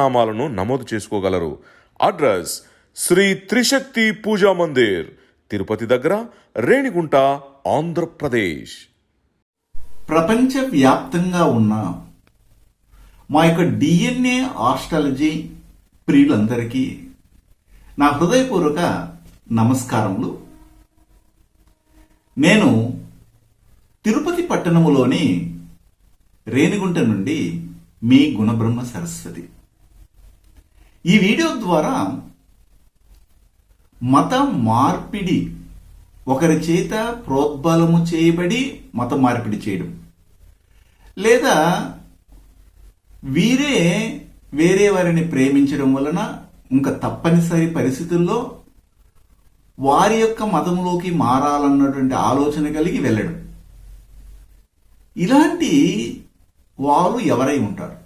నామాలను నమోదు చేసుకోగలరు. అడ్రస్ శ్రీ త్రిశక్తి పూజా మందిర్ తిరుపతి దగ్గర రేణిగుంట ఆంధ్రప్రదేశ్. ప్రపంచవ్యాప్తంగా ఉన్న మా యొక్క డిఎన్ఏ ఆస్ట్రాలజీ ప్రియులందరికీ నా హృదయపూర్వక నమస్కారములు. నేను తిరుపతి పట్టణములోని రేణిగుంట నుండి మీ గుణబ్రహ్మ సరస్వతి. ఈ వీడియో ద్వారా మత మార్పిడి ఒకరి చేత ప్రోద్బలము చేయబడి మత మార్పిడి చేయడం. లేదా వీరే వేరే వారిని ప్రేమించడం వలన ఇంకా తప్పనిసరి పరిస్థితుల్లో వారి యొక్క మతంలోకి మారాలన్నటువంటి ఆలోచన కలిగి వెళ్ళడం. ఇలాంటి వారు ఎవరై ఉంటారు?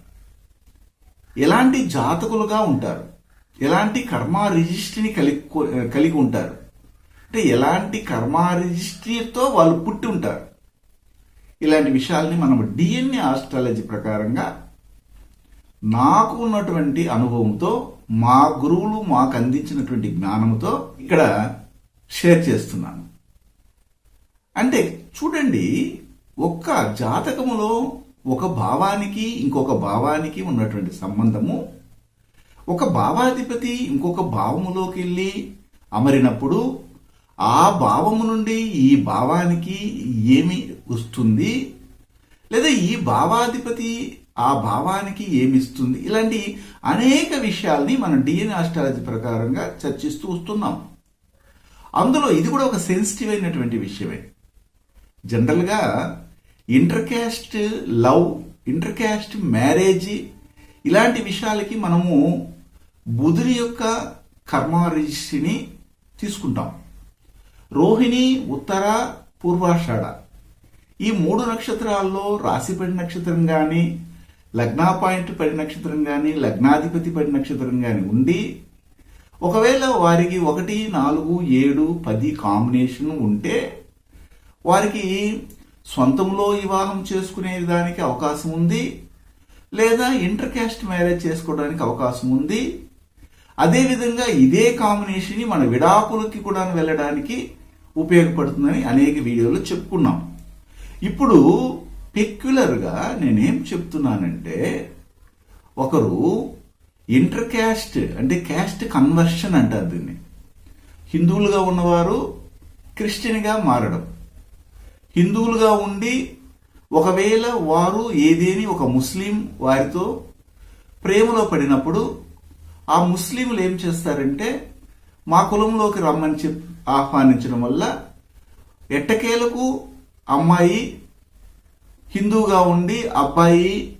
ఎలాంటి జాతకులుగా ఉంటారు? ఎలాంటి కర్మ రిజిస్ట్రీని కలిగి కలిగి ఉంటారు? అంటే ఎలాంటి కర్మ రిజిస్ట్రీతో వాళ్ళు పుట్టి ఉంటారు? ఇలాంటి విషయాల్ని మనం డిఎన్ఏ ఆస్ట్రాలజీ ప్రకారంగా నాకు ఉన్నటువంటి అనుభవంతో మా గురువులు మాకు అందించినటువంటి జ్ఞానంతో ఇక్కడ షేర్ చేస్తున్నాను. అంటే చూడండి ఒక్క జాతకములో ఒక భావానికి ఇంకొక భావానికి ఉన్నటువంటి సంబంధము. ఒక భావాధిపతి ఇంకొక భావములోకి వెళ్ళి అమరినప్పుడు ఆ భావము నుండి ఈ భావానికి ఏమి వస్తుంది? లేదా ఈ భావాధిపతి ఆ భావానికి ఏమి ఇస్తుంది? ఇలాంటి అనేక విషయాల్ని మనం డిఎన్ఏ ఆస్ట్రాలజీ ప్రకారంగా చర్చిస్తూ వస్తున్నాం. అందులో ఇది కూడా ఒక సెన్సిటివ్ అయినటువంటి విషయమే. జనరల్గా ఇంటర్కాస్ట్ లవ్ ఇంటర్కాస్ట్ మ్యారేజ్ ఇలాంటి విషయాలకి మనము బుధుని యొక్క కర్మరిషిని తీసుకుంటాం. రోహిణి ఉత్తర పూర్వాషాఢ. ఈ మూడు నక్షత్రాల్లో రాశి పడి నక్షత్రం కానీ లగ్నా పాయింట్ పడి నక్షత్రం కానీ లగ్నాధిపతి పడి నక్షత్రం కానీ ఉండి ఒకవేళ వారికి ఒకటి నాలుగు ఏడు పది కాంబినేషన్ ఉంటే వారికి సొంతంలో వివాహం చేసుకునే దానికి అవకాశం ఉంది లేదా ఇంటర్ క్యాస్ట్ మ్యారేజ్ చేసుకోవడానికి అవకాశం ఉంది. అదేవిధంగా ఇదే కాంబినేషన్ మన విడాకులకి కూడా వెళ్ళడానికి ఉపయోగపడుతుందని అనేక వీడియోలు చెప్పుకున్నాం. ఇప్పుడు పెక్యులర్గా నేనేం చెప్తున్నానంటే ఒకరు ఇంటర్ క్యాస్ట్ అంటే క్యాస్ట్ కన్వర్షన్ అంటారు దీన్ని. హిందువులుగా ఉన్నవారు క్రిస్టియన్గా మారడం. హిందువులుగా ఉండి ఒకవేళ వారు ఏదేని ఒక ముస్లిం వారితో ప్రేమలో పడినప్పుడు ఆ ముస్లింలు ఏం చేస్తారంటే మా కులంలోకి రమ్మని చెప్పి ఆహ్వానించడం వల్ల ఎట్టకేలకు అమ్మాయి హిందూగా ఉండి అబ్బాయి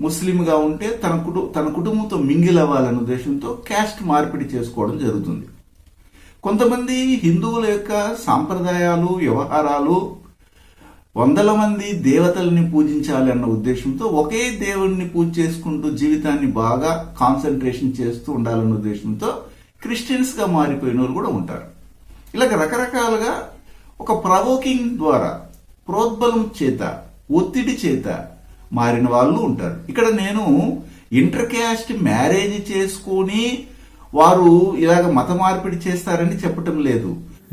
ముస్లింగా ఉంటే తన కుటు తన కుటుంబంతో మింగిల్ అవ్వాలనే ఉద్దేశంతో క్యాస్ట్ మార్పిడి చేసుకోవడం జరుగుతుంది. కొంతమంది హిందువుల యొక్క సాంప్రదాయాలు వ్యవహారాలు వందల మంది దేవతల్ని పూజించాలి అన్న ఉద్దేశంతో ఒకే దేవుణ్ణి పూజ చేసుకుంటూ జీవితాన్ని బాగా కాన్సన్ట్రేషన్ చేస్తూ ఉండాలన్న ఉద్దేశంతో క్రిస్టియన్స్గా మారిపోయిన వాళ్ళు కూడా ఉంటారు. ఇలాగ రకరకాలుగా ఒక ప్రవోకింగ్ ద్వారా ప్రోద్బలం చేత ఒత్తిడి చేత మారిన వాళ్ళు ఉంటారు. ఇక్కడ నేను ఇంటర్ క్యాస్ట్ మ్యారేజ్ చేసుకుని వారు ఇలాగ మత మార్పిడి చేస్తారని చెప్పటం లేదు.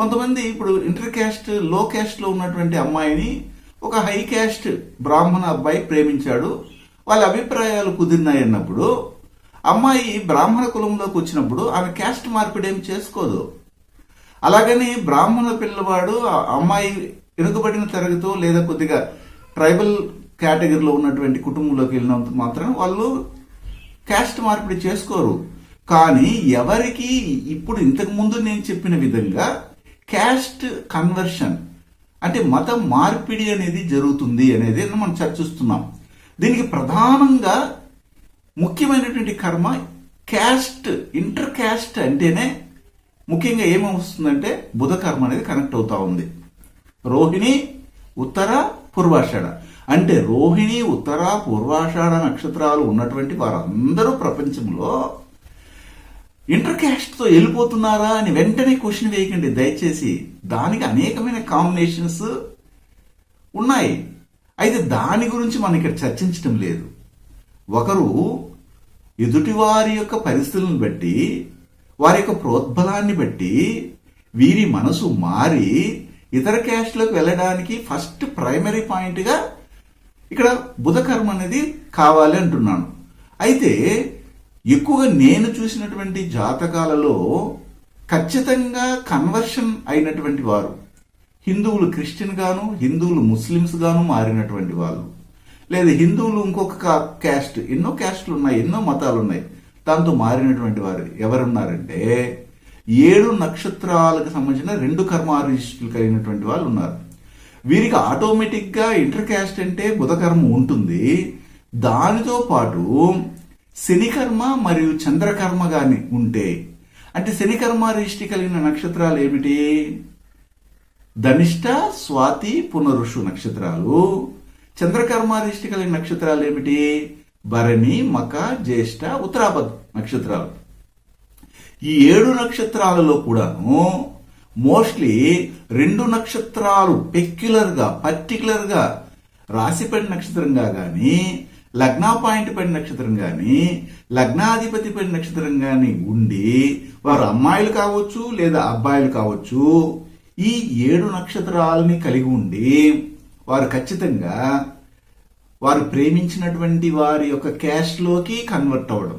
కొంతమంది ఇప్పుడు ఇంటర్ క్యాస్ట్లో క్యాస్ట్లో ఉన్నటువంటి అమ్మాయిని ఒక హై క్యాస్ట్ బ్రాహ్మణ అబ్బాయి ప్రేమించాడు. వాళ్ళ అభిప్రాయాలు కుదిరినాయి అన్నప్పుడు అమ్మాయి బ్రాహ్మణ కులంలోకి వచ్చినప్పుడు ఆమె క్యాస్ట్ మార్పిడి ఏం చేసుకోదు. అలాగని బ్రాహ్మణ పిల్లవాడు ఆ అమ్మాయి వెనుకబడిన తరగతో లేదా కొద్దిగా ట్రైబల్ కేటగిరీలో ఉన్నటువంటి కుటుంబంలోకి వెళ్ళినంత మాత్రం వాళ్ళు క్యాస్ట్ మార్పిడి చేసుకోరు. కానీ ఎవరికి ఇప్పుడు ఇంతకు ముందు నేను చెప్పిన విధంగా క్యాస్ట్ కన్వర్షన్ అంటే మత మార్పిడి అనేది జరుగుతుంది అనేది మనం చర్చిస్తున్నాం. దీనికి ప్రధానంగా ముఖ్యమైనటువంటి కర్మ క్యాస్ట్ ఇంటర్ క్యాస్ట్ అంటేనే ముఖ్యంగా ఏమవుతుందంటే బుధ కర్మ అనేది కనెక్ట్ అవుతా ఉంది. రోహిణి ఉత్తర పూర్వాషాఢ. అంటే రోహిణి ఉత్తర పూర్వాషాఢ నక్షత్రాలు ఉన్నటువంటి వారందరూ ప్రపంచంలో ఇంటర్ క్యాస్ట్తో వెళ్ళిపోతున్నారా అని వెంటనే క్వశ్చన్ వేయకండి. దయచేసి దానికి అనేకమైన కాంబినేషన్స్ ఉన్నాయి. అయితే దాని గురించి మనం ఇక్కడ చర్చించడం లేదు. ఒకరు ఎదుటివారి యొక్క పరిస్థితులను బట్టి వారి యొక్క ప్రోద్బలాన్ని బట్టి వీరి మనసు మారి ఇతర క్యాస్ట్లోకి వెళ్ళడానికి ఫస్ట్ ప్రైమరీ పాయింట్గా ఇక్కడ బుధకర్మ అనేది కావాలి అంటున్నాను. అయితే ఎక్కువగా నేను చూసినటువంటి జాతకాలలో ఖచ్చితంగా కన్వర్షన్ అయినటువంటి వారు. హిందువులు క్రిస్టియన్ గాను హిందువులు ముస్లిమ్స్ గాను మారినటువంటి వాళ్ళు. లేదా హిందువులు ఇంకొక క్యాస్ట్ ఎన్నో క్యాస్ట్లు ఉన్నాయి ఎన్నో మతాలు ఉన్నాయి దాంతో మారినటువంటి వారు ఎవరున్నారంటే ఏడు నక్షత్రాలకు సంబంధించిన రెండు కర్మారిష్టులు కలిగినటువంటి వాళ్ళు ఉన్నారు. వీరికి ఆటోమేటిక్గా ఇంటర్ క్యాస్ట్ అంటే బుధకర్మ ఉంటుంది. దానితో పాటు శనికర్మ మరియు చంద్రకర్మ గాని ఉంటే అంటే శనికర్మ రిష్టి కలిగిన నక్షత్రాలు ఏమిటి? ధనిష్ట స్వాతి పునరుషు నక్షత్రాలు. చంద్రకర్మ రిష్టి కలిగిన నక్షత్రాలు ఏమిటి? భరణి మక జ్యేష్ఠ ఉత్తరాపద్ నక్షత్రాలు. ఈ ఏడు నక్షత్రాలలో కూడాను మోస్ట్లీ రెండు నక్షత్రాలు పెక్యులర్గా పర్టికులర్గా రాశిపడి నక్షత్రంగా కానీ లగ్నా పాయింట్ పడిన నక్షత్రం గాని లగ్నాధిపతి పడిన నక్షత్రం గాని ఉండి వారు అమ్మాయిలు కావచ్చు లేదా అబ్బాయిలు కావచ్చు ఈ ఏడు నక్షత్రాలని కలిగి ఉండి వారు ఖచ్చితంగా వారు ప్రేమించినటువంటి వారి యొక్క క్యాష్లోకి కన్వర్ట్ అవ్వడం.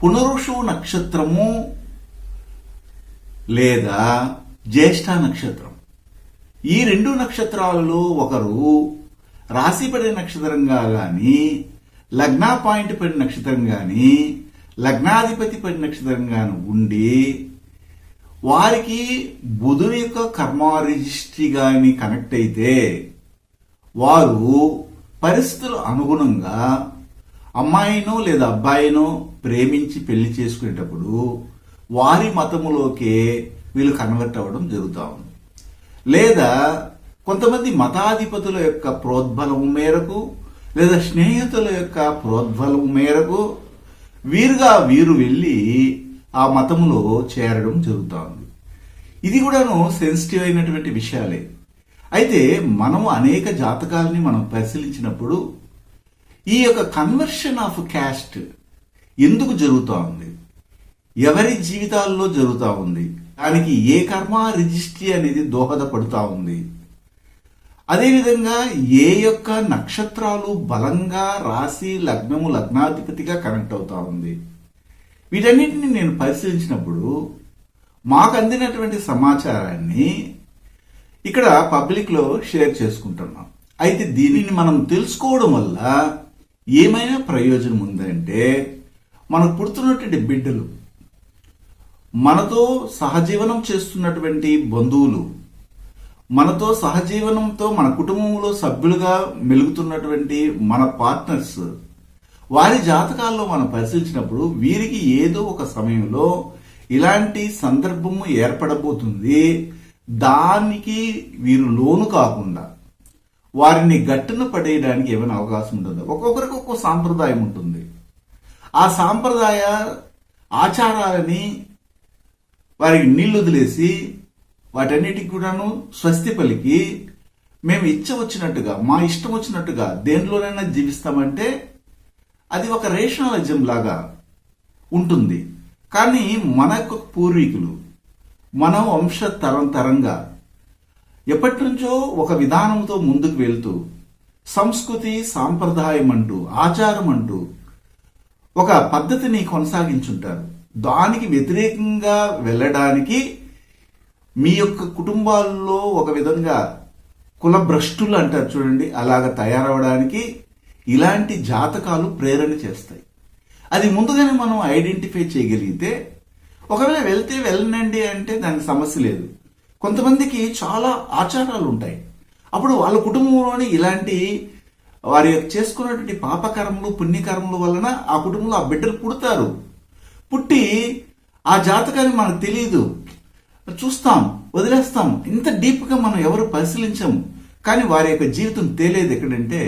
పునరుషు నక్షత్రము లేదా జ్యేష్ఠ నక్షత్రం. ఈ రెండు నక్షత్రాలలో ఒకరు రాశి పడిన నక్షత్రంగా గాని లగ్నా పాయింట్ పడిన నక్షత్రం గాని లగ్నాధిపతి పడిన నక్షత్రంగాని ఉండి వారికి బుధుని యొక్క కర్మ రిజిస్ట్రీ గాని కనెక్ట్ అయితే వారు పరిస్థితులు అనుగుణంగా అమ్మాయినో లేదా అబ్బాయినో ప్రేమించి పెళ్ళి చేసుకునేటప్పుడు వారి మతములోకే వీళ్ళు కన్వర్ట్ అవ్వడం జరుగుతూ ఉంది. లేదా కొంతమంది మతాధిపతుల యొక్క ప్రోద్బలం మేరకు లేదా స్నేహితుల యొక్క ప్రోద్బలం మేరకు వీరుగా వీరు వెళ్ళి ఆ మతములో చేరడం జరుగుతూ ఉంది. ఇది కూడాను సెన్సిటివ్ అయినటువంటి విషయాలే. అయితే మనం అనేక జాతకాలని మనం పరిశీలించినప్పుడు ఈ యొక్క కన్వర్షన్ ఆఫ్ క్యాస్ట్ ఎందుకు జరుగుతూ ఉంది? ఎవరి జీవితాల్లో జరుగుతూ ఉంది? దానికి ఏ కర్మ రిజిస్ట్రీ అనేది దోహదపడుతూ ఉంది? అదేవిధంగా ఏ యొక్క నక్షత్రాలు బలంగా రాశి లగ్నము లగ్నాధిపతిగా కనెక్ట్ అవుతా ఉంది? వీటన్నిటిని నేను పరిశీలించినప్పుడు మాకు అందినటువంటి సమాచారాన్ని ఇక్కడ పబ్లిక్లో షేర్ చేసుకుంటున్నాం. అయితే దీనిని మనం తెలుసుకోవడం వల్ల ఏమైనా ప్రయోజనం ఉందంటే మనకు పుడుతున్నటువంటి బిడ్డలు మనతో సహజీవనం చేస్తున్నటువంటి బంధువులు మనతో సహజీవనంతో మన కుటుంబంలో సభ్యులుగా మెలుగుతున్నటువంటి మన పార్ట్నర్స్ వారి జాతకాల్లో మనం పరిశీలించినప్పుడు వీరికి ఏదో ఒక సమయంలో ఇలాంటి సందర్భము ఏర్పడబోతుంది. దానికి వీరు లోను కాకుండా వారిని గట్టున పడేయడానికి ఏమైనా అవకాశం ఉంటుంది ఒక్కొక్కరికి ఒక్కొక్క సాంప్రదాయం ఉంటుంది. ఆ సాంప్రదాయ ఆచారాలని వారికి నీళ్ళు వదిలేసి వాటన్నిటికి కూడాను స్వస్తి పలికి మేము ఇచ్చ వచ్చినట్టుగా మా ఇష్టం వచ్చినట్టుగా దేనిలోనైనా జీవిస్తామంటే అది ఒక రేషనలిజం లాగా ఉంటుంది. కానీ మన యొక్క పూర్వీకులు మన వంశ తరం తరంగా ఎప్పటి నుంచో ఒక విధానంతో ముందుకు వెళ్తూ సంస్కృతి సాంప్రదాయం అంటూ ఆచారం అంటూ ఒక పద్ధతిని కొనసాగించుంటారు. దానికి వ్యతిరేకంగా వెళ్ళడానికి మీ యొక్క కుటుంబాల్లో ఒక విధంగా కులభ్రష్టులు అంటారు చూడండి అలాగ తయారవడానికి ఇలాంటి జాతకాలు ప్రేరణ చేస్తాయి. అది ముందుగానే మనం ఐడెంటిఫై చేయగలిగితే ఒకవేళ వెళ్తే వెళ్ళనండి అంటే దానికి సమస్య లేదు. కొంతమందికి చాలా ఆచారాలు ఉంటాయి అప్పుడు వాళ్ళ కుటుంబంలోని ఇలాంటి వారి యొక్క చేసుకున్నటువంటి పాపకర్మలు పుణ్యకర్మల వలన ఆ కుటుంబంలో ఆ బిడ్డలు పుడతారు. పుట్టి ఆ జాతకాన్ని మనకు తెలియదు చూస్తాం వదిలేస్తాం. ఇంత డీప్గా మనం ఎవరు పరిశీలించం కానీ వారి యొక్క జీవితం తేలేదు ఎక్కడంటే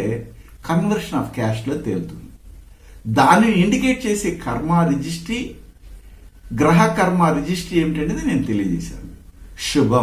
కన్వర్షన్ ఆఫ్ క్యాష్లో తేలుతుంది. దానిని ఇండికేట్ చేసే కర్మ రిజిస్ట్రీ గ్రహ కర్మ రిజిస్ట్రీ ఏమిటనేది నేను తెలియజేశాను. శుభం.